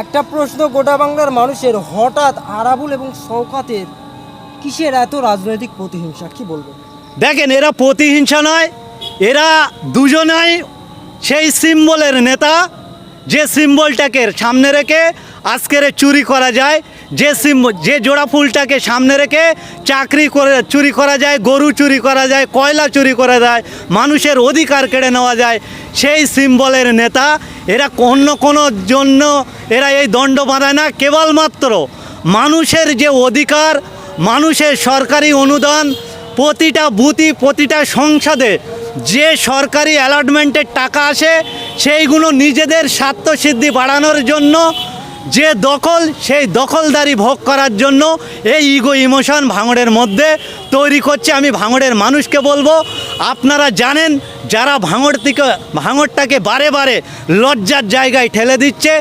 একটা প্রশ্ন, গোটা বাংলার মানুষের হঠাৎ আরাবুল এবং শওকাতের কিসের এত রাজনৈতিক প্রতিহিংসা? কি বলব? দেখেন, এরা প্রতিহিংসা নয়, এরা দুজনাই সেই সিম্বলের নেতা, যে সিম্বলটাকে সামনে রেখে আজকের চুরি করা যায়, যে সিম্বল যে জোড়া ফুলটাকে সামনে রেখে চাকরি করে, চুরি করা যায়, গরু চুরি করা যায়, কয়লা চুরি করা যায়, মানুষের অধিকার কেড়ে নেওয়া যায়, সেই সিম্বলের নেতা এরা অন্য কোনো জন্য এরা এই দণ্ড বাঁধায় না। কেবলমাত্র মানুষের যে অধিকার, মানুষের সরকারি অনুদান, প্রতিটা বুথি প্রতিটা সংসদে যে সরকারি অ্যালটমেন্টের টাকা আসে, সেইগুলো নিজেদের স্বার্থসিদ্ধি বাড়ানোর জন্য, যে দখল, সেই দখলদারি ভোগ করার জন্য এই ইগো ইমোশন ভাঙড়ের মধ্যে তৈরি করছে। আমি ভাঙড়ের মানুষকে বলব, আপনারা জানেন যারা ভাঙড় থেকে, ভাঙড়টাকে বারে বারে লজ্জার জায়গায় ঠেলে দিচ্ছে,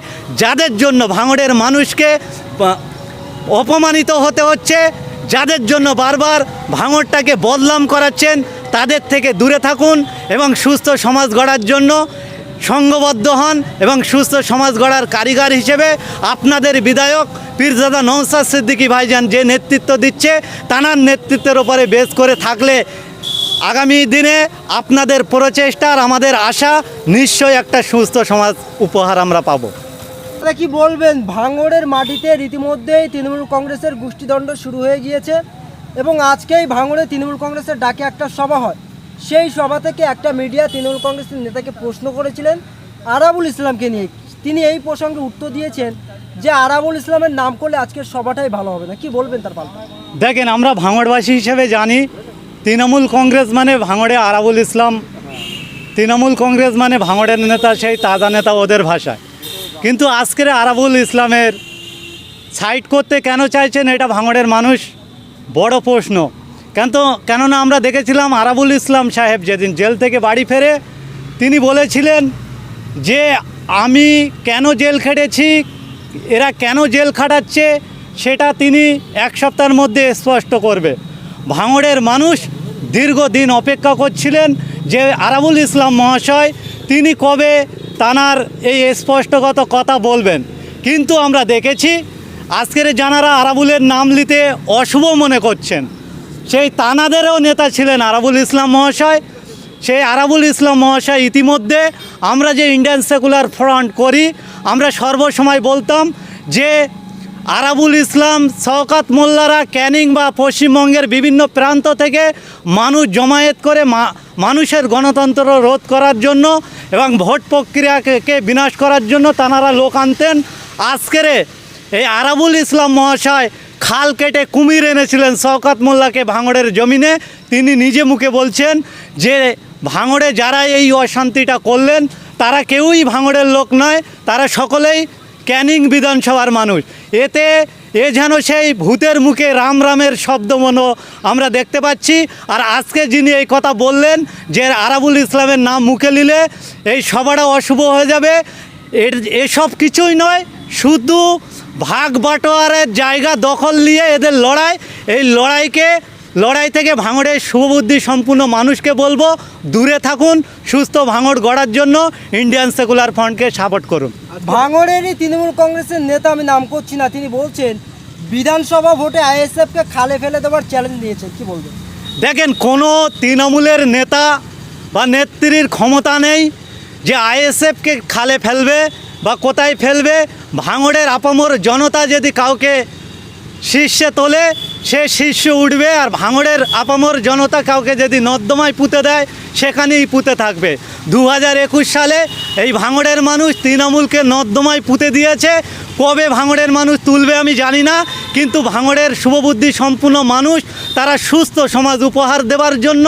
যাদের জন্য ভাঙড়ের মানুষকে অপমানিত হতে হচ্ছে, যাদের জন্য বারবার ভাঙড়টাকে বদলাম করাচ্ছেন, তাদের থেকে দূরে থাকুন এবং সুস্থ সমাজ গড়ার জন্য সঙ্গবদ্ধ হন এবং সুস্থ সমাজ গড়ার কারিগর হিসেবে আপনাদের বিধায়ক পীরজাদা নৌসাদ সিদ্দিকী ভাইজান যে নেতৃত্ব দিচ্ছে, তানার নেতৃত্বের ওপরে বেশ করে থাকলে আগামী দিনে আপনাদের প্রচেষ্টার আমাদের আশা নিশ্চয়ই একটা সুস্থ সমাজ উপহার আমরা পাবো। দাদা কি বলবেন ভাঙড়ের মাটিতে রীতিমধ্যেই তৃণমূল কংগ্রেসের গোষ্ঠীদণ্ড শুরু হয়ে গিয়েছে এবং আজকেই ভাঙড়ে তৃণমূল কংগ্রেসের ডাকে একটা সভা হয়। সেই সভা থেকে একটা মিডিয়া তৃণমূল কংগ্রেসের নেতাকে প্রশ্ন করেছিলেন আরাবুল ইসলামকে নিয়ে। তিনি এই প্রসঙ্গে উত্তর দিয়েছেন যে আরাবুল ইসলামের নাম করলে আজকের সভাটাই ভালো হবে না। কি বলবেন তার পাল্টা? দেখেন আমরা ভাঙড়বাসী হিসেবে জানি তৃণমূল কংগ্রেস মানে ভাঙড়ে আরাবুল ইসলাম। তৃণমূল কংগ্রেস মানে ভাঙড়ের নেতা সেই তাজা নেতা ওদের ভাষায়। কিন্তু আজকের আরাবুল ইসলামের সাইড করতে কেন চাইছেন এটা ভাঙড়ের মানুষ? বড় প্রশ্ন। কেন তো কেননা আমরা দেখেছিলাম আরাবুল ইসলাম সাহেব যেদিন জেল থেকে বাড়ি ফেরে, তিনি বলেছিলেন যে আমি কেন জেল খেটেছি, এরা কেন জেল খাটাচ্ছে, সেটা তিনি এক সপ্তাহের মধ্যে স্পষ্ট করবে। ভাঙড়ের মানুষ দীর্ঘদিন অপেক্ষা করছিলেন যে আরাবুল ইসলাম মহাশয়, তিনি কবে তানার এই স্পষ্টগত কথা বলবেন। কিন্তু আমরা দেখেছি, আজকের জানারা আরাবুলের নাম নিতে অশুভ মনে করছেন। সেই তানাদেরও নেতা ছিলেন আরাবুল ইসলাম মহাশয়। সেই আরাবুল ইসলাম মহাশয় ইতিমধ্যে আমরা যে ইন্ডিয়ান সেকুলার ফ্রন্ট করি, আমরা সর্বসময় বলতাম যে আরাবুল ইসলাম, শওকাত মোল্লারা, ক্যানিং বা পশ্চিমবঙ্গের বিভিন্ন প্রান্ত থেকে মানুষ জমায়েত করে মানুষের গণতন্ত্র রোধ করার জন্য এবং ভোট প্রক্রিয়াকে বিনাশ করার জন্য তানারা লোক আনতেন। আজকের এই আরাবুল ইসলাম মহাশয় খাল কেটে কুমির এনেছিলেন শওকাত মোল্লাকে ভাঙড়ের জমিনে। তিনি নিজে মুখে বলছেন যে, ভাঙড়ে যারা এই অশান্তিটা করলেন, তারা কেউই ভাঙড়ের লোক নয়, তারা সকলেই ক্যানিং বিধানসভার মানুষ। এতে এ যেন সেই ভূতের মুখে রাম রামের শব্দ মনো আমরা দেখতে পাচ্ছি। আর আজকে যিনি এই কথা বললেন, যে আরাবুল ইসলামের নাম মুখে নিলে এই সভাটা অশুভ হয়ে যাবে। এর এসব কিছুই নয়, শুধু ভাগ বাটোয়ারের জায়গা দখল নিয়ে এদের লড়াই। এই লড়াইকে লড়াই থেকে ভাঙড়ের শুভবুদ্ধি সম্পূর্ণ মানুষকে বলব দূরে থাকুন সুস্থ ভাঙড় গড়ার জন্য ইন্ডিয়ান সেকুলার ফ্রন্টকে সাপোর্ট করুন। ভাঙড়েরই তৃণমূল কংগ্রেসের নেতা আমি নাম করছি না তিনি বলছেন বিধানসভা ভোটে আইএসএফকে খালে ফেলে দেওয়ার চ্যালেঞ্জ দিয়েছেন কি বলবেন? দেখেন কোনো তৃণমূলের নেতা বা নেত্রীর ক্ষমতা নেই যে আইএসএফকে খালে ফেলবে বা কোথায় ফেলবে। ভাঙড়ের আপামর জনতা যদি কাউকে শীর্ষে তোলে, সে শীর্ষ উঠবে আর ভাঙড়ের আপামর জনতা কাউকে যদি নর্দমায় পুঁতে দেয়, সেখানেই পুঁতে থাকবে। দু হাজার একুশ সালে এই ভাঙড়ের মানুষ তৃণমূলকে নর্দমায় পুঁতে দিয়েছে। কবে ভাঙড়ের মানুষ তুলবে আমি জানি না, কিন্তু ভাঙড়ের শুভবুদ্ধি সম্পূর্ণ মানুষ, তারা সুস্থ সমাজ উপহার দেওয়ার জন্য,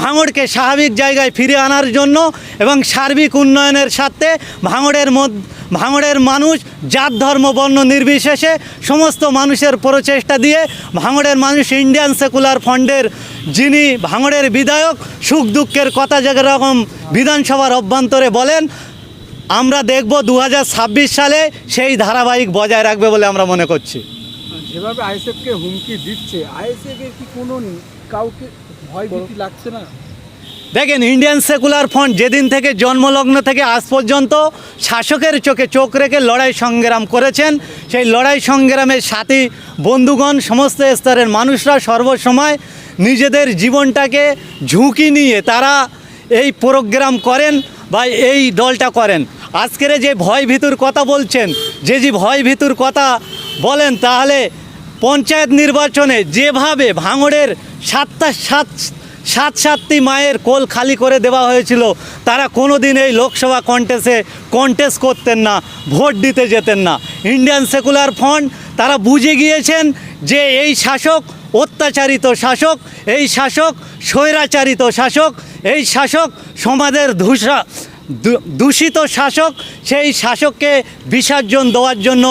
ভাঙড়কে স্বাভাবিক জায়গায় ফিরে আনার জন্য এবং সার্বিক উন্নয়নের স্বার্থে ভাঙড়ের মধ্যে ভাঙড়ের মানুষ জাত, ধর্ম, বর্ণ নির্বিশেষে সমস্ত মানুষের প্রচেষ্টা দিয়ে ভাঙড়ের মানুষ ইন্ডিয়ান সেকুলার ফান্ডের যিনি ভাঙড়ের বিধায়ক সুখ দুঃখের কথা যেরকম বিধানসভার অভ্যন্তরে বলেন, আমরা দেখব দু হাজার ছাব্বিশ সালে সেই ধারাবাহিক বজায় রাখবে বলে আমরা মনে করছি। যেভাবে আইএসএফকে হুমকি দিচ্ছে আইএসএফ কি কোনো কাউকে ভয় লাগছে না? দেখেন ইন্ডিয়ান সেকুলার ফ্রন্ট যেদিন থেকে জন্মলগ্ন থেকে আজ পর্যন্ত শাসকের চোখে চোখ রেখে লড়াই সংগ্রাম করেছেন। সেই লড়াই সংগ্রামের সাথী বন্ধুগণ, সমস্ত স্তরের মানুষরা সর্বসময় নিজেদের জীবনটাকে ঝুঁকি নিয়ে তারা এই প্রোগ্রাম করেন বা এই দলটা করেন। আজকের যে ভয় ভীতুর কথা বলছেন, যে যে ভয় ভীতুর কথা বলেন, তাহলে পঞ্চায়েত নির্বাচনে যেভাবে ভাঙড়ের সাতটা সাত সাত সাতটি মায়ের কোল খালি করে দেওয়া হয়েছিল। তারা কোনো দিন এই লোকসভা কন্টেস্টে কন্টেস্ট করতেন না, ভোট দিতে যেতেন না। ইন্ডিয়ান সেকুলার ফ্রন্ট তারা বুঝে গিয়েছেন যে এই শাসক অত্যাচারিত শাসক, এই শাসক স্বৈরাচারিত শাসক, এই শাসক সমাজের ধূসা দূষিত শাসক, সেই শাসককে বিসর্জন দেওয়ার জন্য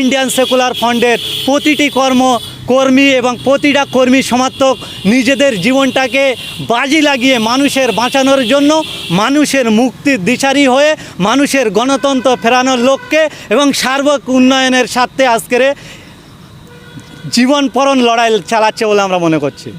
ইন্ডিয়ান সেকুলার ফ্রন্টের প্রতিটি কর্ম কর্মী এবং প্রতিটা কর্মী সমর্থক নিজেদের জীবনটাকে বাজি লাগিয়ে মানুষের বাঁচানোর জন্য মানুষের মুক্তির দিশারি হয়ে মানুষের গণতন্ত্র ফেরানোর লক্ষ্যে এবং সার্বক উন্নয়নের স্বার্থে আজকের জীবনপরণ লড়াই চালাচ্ছে বলে আমরা মনে করছি।